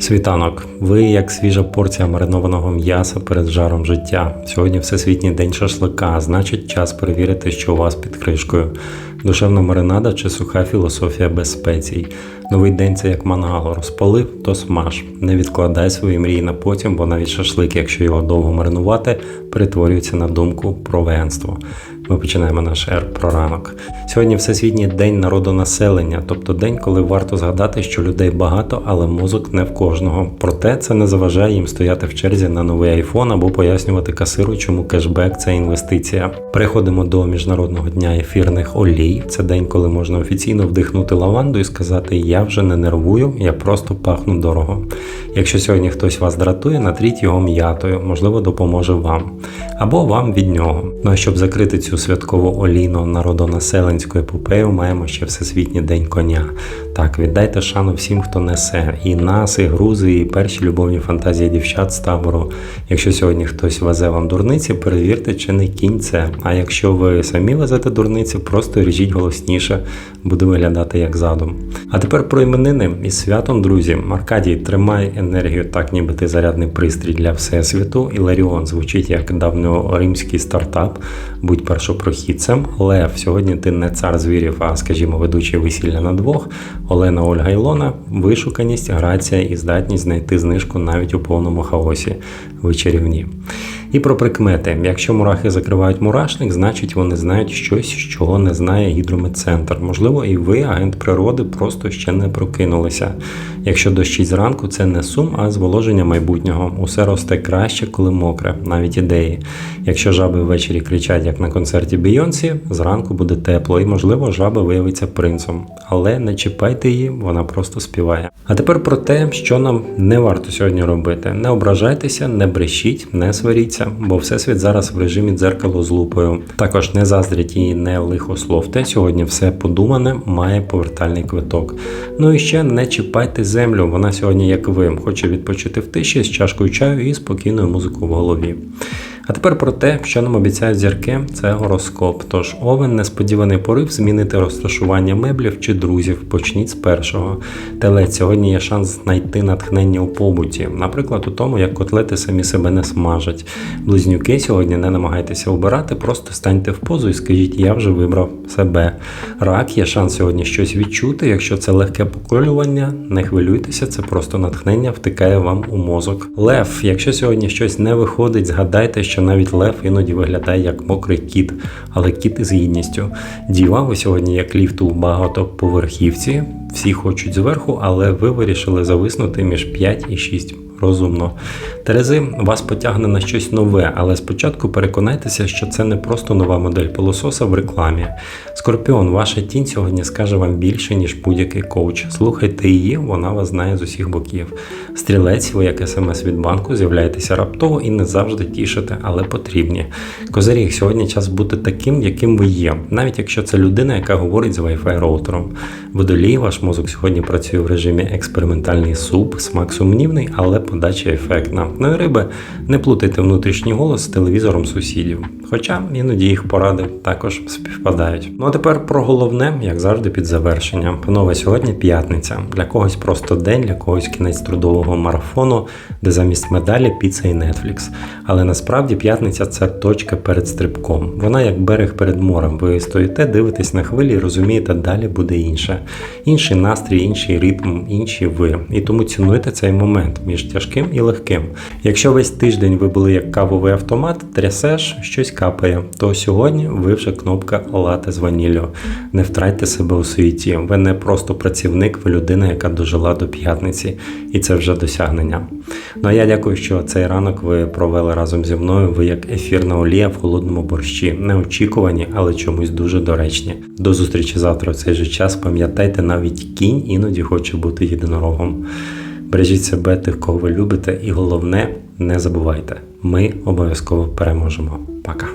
Світанок, ви як свіжа порція маринованого м'яса перед жаром життя. Сьогодні всесвітній день шашлика, значить час перевірити, що у вас під кришкою. Душевна маринада чи суха філософія без спецій. Новий день це як мангал. Розпалив, то смаж. Не відкладай свої мрії на потім, бо навіть шашлик, якщо його довго маринувати, перетворюється на думку про веганство. Ми починаємо наш ер про ранок. Сьогодні Всесвітній день народонаселення, тобто день, коли варто згадати, що людей багато, але мозок не в кожного. Проте це не заважає їм стояти в черзі на новий айфон або пояснювати касиру, чому кешбек це інвестиція. Переходимо до міжнародного дня ефірних олій. Це день, коли можна офіційно вдихнути лаванду і сказати: Я вже не нервую, я просто пахну дорого. Якщо сьогодні хтось вас дратує, натріть його м'ятою, можливо, допоможе вам або вам від нього. Ну а щоб закрити цю святкову олійно народонаселенську епопею, маємо ще Всесвітній день коня. Так, віддайте шану всім, хто несе і нас, і грузи, і перші любовні фантазії дівчат з табору. Якщо сьогодні хтось везе вам дурниці, перевірте, чи не кінь це. А якщо ви самі везете дурниці, просто ріжіть голосніше, буде виглядати як задум. А тепер про іменини із святом, друзі. Аркадій, тримай енергію, так ніби ти зарядний пристрій для всесвіту. Іларіон звучить як давньоримський стартап. Будь першопрохідцем. Лев, сьогодні ти не цар звірів, а скажімо, ведучий весілля на двох. Олена Ольга Ілона, вишуканість, грація і здатність знайти знижку навіть у повному хаосі. Ви. І про прикмети. Якщо мурахи закривають мурашник, значить вони знають щось, чого не знає гідрометцентр. Можливо, і ви, агент природи, просто ще не прокинулися. Якщо дощить зранку, це не сум, а зволоження майбутнього. Усе росте краще, коли мокре, навіть ідеї. Якщо жаби ввечері кричать, як на концерті Бійонсі, зранку буде тепло, і, можливо, жаба виявиться принцем. Але не чіпайте її, вона просто співає. А тепер про те, що нам не варто сьогодні робити. Не ображайтеся, не брешіть, не сваріться, бо всесвіт зараз в режимі дзеркало з лупою. Також не заздріть і не лихословте. Сьогодні все подумане має повертальний квиток. Ну і ще не чіпайте землю. Вона сьогодні, як ви, хоче відпочити в тиші з чашкою чаю і спокійною музикою в голові. А тепер про те, що нам обіцяють зірки, це гороскоп. Тож овен несподіваний порив змінити розташування меблів чи друзів. Почніть з першого. Телець сьогодні є шанс знайти натхнення у побуті, наприклад, у тому, як котлети самі себе не смажать. Близнюки сьогодні не намагайтеся обирати, просто станьте в позу і скажіть, я вже вибрав себе. Рак є шанс сьогодні щось відчути. Якщо це легке поколювання, не хвилюйтеся, це просто натхнення втикає вам у мозок. Лев, якщо сьогодні щось не виходить, згадайте, що навіть лев іноді виглядає як мокрий кіт, але кіт із гідністю. Діва, сьогодні як ліфт у багатоповерхівці. Всі хочуть зверху, але ви вирішили зависнути між 5 і 6 розумно. Терези вас потягне на щось нове, але спочатку переконайтеся, що це не просто нова модель пилососа в рекламі. Скорпіон, ваша тінь сьогодні скаже вам більше, ніж будь-який коуч. Слухайте її, вона вас знає з усіх боків. Стрілець, ви як смс від банку, з'являєтеся раптово і не завжди тішите, але потрібні. Козиріг, сьогодні час бути таким, яким ви є, навіть якщо це людина, яка говорить з Wi-Fi роутером. Водолій, ваш мозок сьогодні працює в режимі експериментальний суп, смак сумнівний, але подача ефектна. Ну і риби, не плутайте внутрішній голос з телевізором сусідів. Хоча іноді їх поради також співпадають. Ну а тепер про головне, як завжди, під завершення. Панове, сьогодні п'ятниця. Для когось просто день, для когось кінець трудового марафону, де замість медалі піца і Netflix. Але насправді п'ятниця це точка перед стрибком. Вона як берег перед морем. Ви стоїте, дивитесь на хвилі і розумієте, далі буде інше. Інший настрій, інший ритм, інші ви. І тому цінуйте цей момент між тяжким і легким. Якщо весь тиждень ви були як кавовий автомат, трясеш, щось капає, то сьогодні ви вже кнопка лати з ваніллю. Не втратьте себе у світі. Ви не просто працівник, ви людина, яка дожила до п'ятниці, і це вже досягнення. Ну а я дякую, що цей ранок ви провели разом зі мною. Ви як ефірна олія в холодному борщі. Неочікувані, але чомусь дуже доречні. До зустрічі завтра в цей же час. Пам'ятайте, навіть кінь іноді хоче бути єдинорогом. Бережіть себе тих, кого ви любите, і головне, не забувайте, ми обов'язково переможемо. Пока.